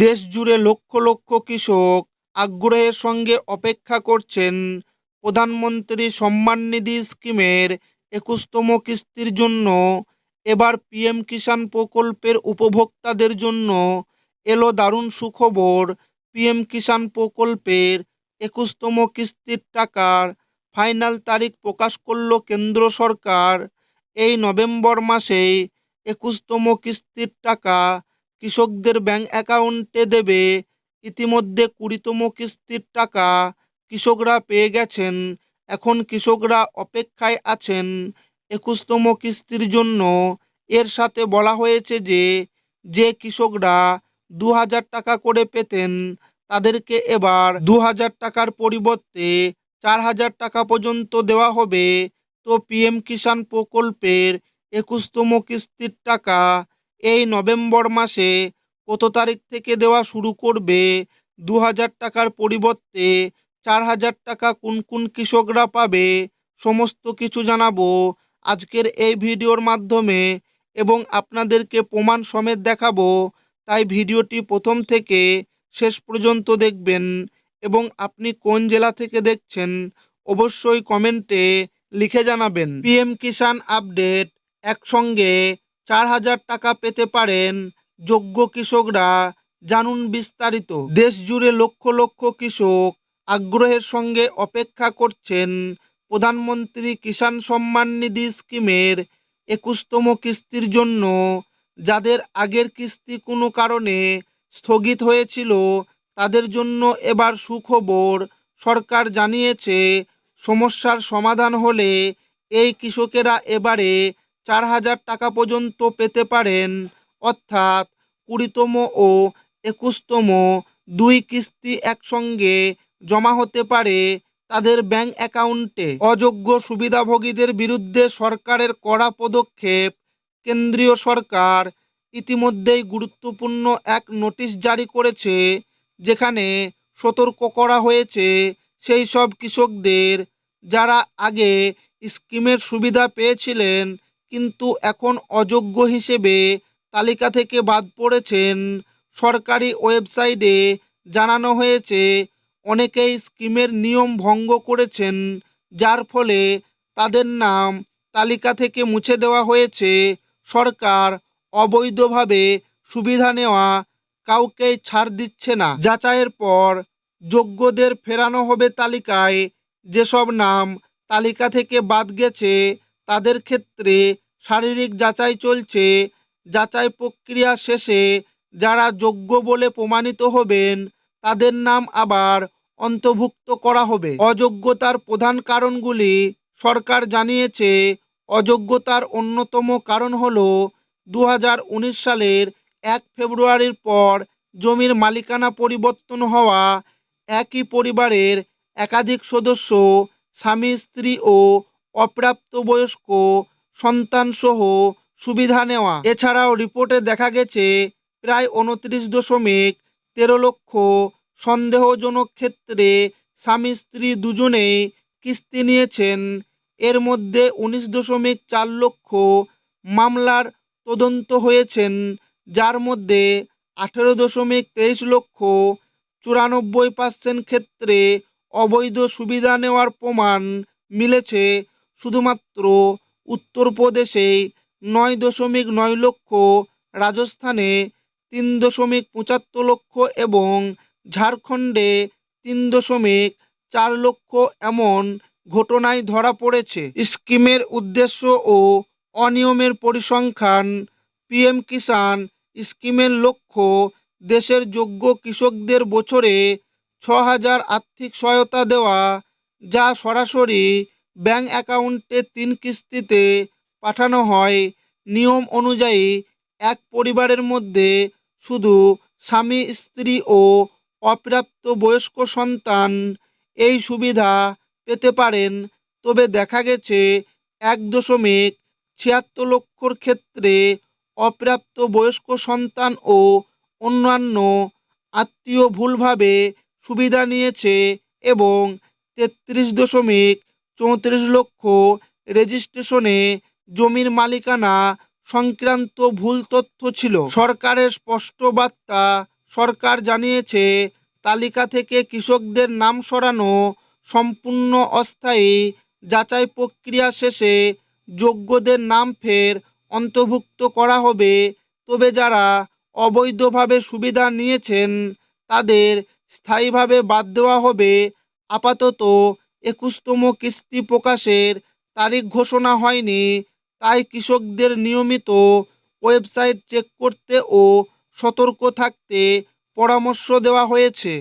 দেশ জুড়ে লক্ষ লক্ষ কৃষক আগ্রহের সঙ্গে অপেক্ষা করছেন প্রধানমন্ত্রী সম্মান নিধি স্কিমের একুশতম কিস্তির জন্য। এবার পিএম কিষাণ প্রকল্পের উপভোক্তাদের জন্য এলো দারুণ সুখবর। পিএম কিষাণ প্রকল্পের একুশতম কিস্তির টাকার ফাইনাল তারিখ প্রকাশ করল কেন্দ্র সরকার। এই নভেম্বর মাসেই একুশতম কিস্তির টাকা কৃষকদের ব্যাংক অ্যাকাউন্টে দেবে। ইতিমধ্যে কুড়িতম কিস্তির টাকা কৃষকরা পেয়ে গেছেন। এখন কৃষকরা অপেক্ষায় আছেন একুশতম কিস্তির জন্য। এর সাথে বলা হয়েছে যে যে কৃষকরা দু হাজার টাকা করে পেতেন, তাদেরকে এবার দু হাজার টাকার পরিবর্তে চার হাজার টাকা পর্যন্ত দেওয়া হবে। তো পিএম কিষাণ প্রকল্পের একুশতম কিস্তির টাকা এই নভেম্বর মাসে কত তারিখ থেকে দেওয়া শুরু করবে? দু হাজার টাকার পরিবর্তে চার হাজার টাকা কোন কোন কৃষকরা পাবে? সমস্ত কিছু জানাব আজকের এই ভিডিওর মাধ্যমে এবং আপনাদেরকে প্রমাণ সমেত দেখাবো। তাই ভিডিওটি প্রথম থেকে শেষ পর্যন্ত দেখবেন এবং আপনি কোন জেলা থেকে দেখছেন অবশ্যই কমেন্টে লিখে জানাবেন। পিএম কিষাণ আপডেট, একসঙ্গে চার হাজার টাকা পেতে পারেন যোগ্য কৃষকরা, জানুন বিস্তারিত। দেশ জুড়ে লক্ষ লক্ষ কৃষক আগ্রহের সঙ্গে অপেক্ষা করছেন প্রধানমন্ত্রী কিষাণ সম্মান নিধি স্কিমের একুশতম কিস্তির জন্য, যাদের আগের কিস্তি কোনো কারণে স্থগিত হয়েছিল, তাদের জন্য এবার সুখবর সরকার জানিয়েছে, সমস্যার সমাধান হলে এই কৃষকেরা এবারে চার হাজার টাকা পর্যন্ত পেতে পারেন। অর্থাৎ কুড়িতম ও একুশতম দুই কিস্তি একসঙ্গে জমা হতে পারে তাদের ব্যাংক অ্যাকাউন্টে। অযোগ্য সুবিধাভোগীদের বিরুদ্ধে সরকারের কড়া পদক্ষেপ কেন্দ্রীয় সরকার ইতিমধ্যেই গুরুত্বপূর্ণ এক নোটিশ জারি করেছে, যেখানে সতর্ক করা হয়েছে সেই সব কৃষকদের যারা আগে স্কিমের সুবিধা পেয়েছিলেন কিন্তু এখন অযোগ্য হিসেবে তালিকা থেকে বাদ পড়েছেন সরকারি ওয়েবসাইটে জানানো হয়েছে, অনেকেই স্কিমের নিয়ম ভঙ্গ করেছেন, যার ফলে তাদের নাম তালিকা থেকে মুছে দেওয়া হয়েছে। সরকার অবৈধভাবে সুবিধা নেওয়া কাউকেই ছাড় দিচ্ছে না। যাচাইয়ের পর যোগ্যদের ফেরানো হবে তালিকায়। যেসব নাম তালিকা থেকে বাদ গেছে তাদের ক্ষেত্রে শারীরিক যাচাই চলছে। যাচাই প্রক্রিয়া শেষে যারা যোগ্য বলে প্রমাণিত হবেন, তাদের নাম আবার অন্তর্ভুক্ত করা হবে। অযোগ্যতার প্রধান কারণগুলি সরকার জানিয়েছে। অযোগ্যতার অন্যতম কারণ হল দু হাজার উনিশ সালের এক ফেব্রুয়ারির পর জমির মালিকানা পরিবর্তন হওয়া একই পরিবারের একাধিক সদস্য, স্বামী, স্ত্রী ও অপ্রাপ্তবয়স্ক, সন্তানসহ সুবিধা নেওয়া। এছাড়াও রিপোর্টে দেখা গেছে, প্রায় উনত্রিশ দশমিক তেরো লক্ষ সন্দেহজনক ক্ষেত্রে স্বামী স্ত্রী দুজনেই কিস্তি নিয়েছেন। এর মধ্যে উনিশ দশমিক চার লক্ষ মামলার তদন্ত হয়েছেন, যার মধ্যে আঠেরো দশমিক তেইশ লক্ষ চুরানব্বই পার্সেন্ট ক্ষেত্রে অবৈধ সুবিধা নেওয়ার প্রমাণ মিলেছে। শুধুমাত্র উত্তরপ্রদেশেই নয় দশমিক নয় লক্ষ, রাজস্থানে তিন দশমিক পঁচাত্তর লক্ষ এবং ঝাড়খণ্ডে তিন দশমিক চার লক্ষ এমন ঘটনায় ধরা পড়েছে। স্কিমের উদ্দেশ্য ও অনিয়মের পরিসংখ্যান, পিএম কিষাণ স্কিমের লক্ষ্য দেশের যোগ্য কৃষকদের বছরে ছ হাজার আর্থিক সহায়তা দেওয়া, যা সরাসরি ব্যাংক অ্যাকাউন্টে তিন কিস্তিতে পাঠানো হয়। নিয়ম অনুযায়ী এক পরিবারের মধ্যে শুধু স্বামী, স্ত্রী ও অপ্রাপ্ত বয়স্ক সন্তান এই সুবিধা পেতে পারেন। তবে দেখা গেছে এক দশমিক ছিয়াত্তর লক্ষর ক্ষেত্রে অপ্রাপ্ত বয়স্ক সন্তান ও অন্যান্য আত্মীয় ভুলভাবে সুবিধা নিয়েছে এবং তেত্রিশ দশমিক চৌত্রিশ লক্ষ রেজিস্ট্রেশনে জমির মালিকানা সংক্রান্ত ভুল তথ্য ছিল। সরকারের স্পষ্ট বার্তা সরকার জানিয়েছে, তালিকা থেকে কৃষকদের নাম সরানো সম্পূর্ণ অস্থায়ী যাচাই প্রক্রিয়া শেষে যোগ্যদের নাম ফের অন্তর্ভুক্ত করা হবে। তবে যারা অবৈধভাবে সুবিধা নিয়েছেন, তাদের স্থায়ীভাবে বাদ দেওয়া হবে। আপাতত একুশতম কিস্তি প্রকাশের তারিখ ঘোষণা হয়নি, তাই কৃষকদের নিয়মিত ওয়েবসাইট চেক করতে ও সতর্ক থাকতে পরামর্শ দেওয়া হয়েছে।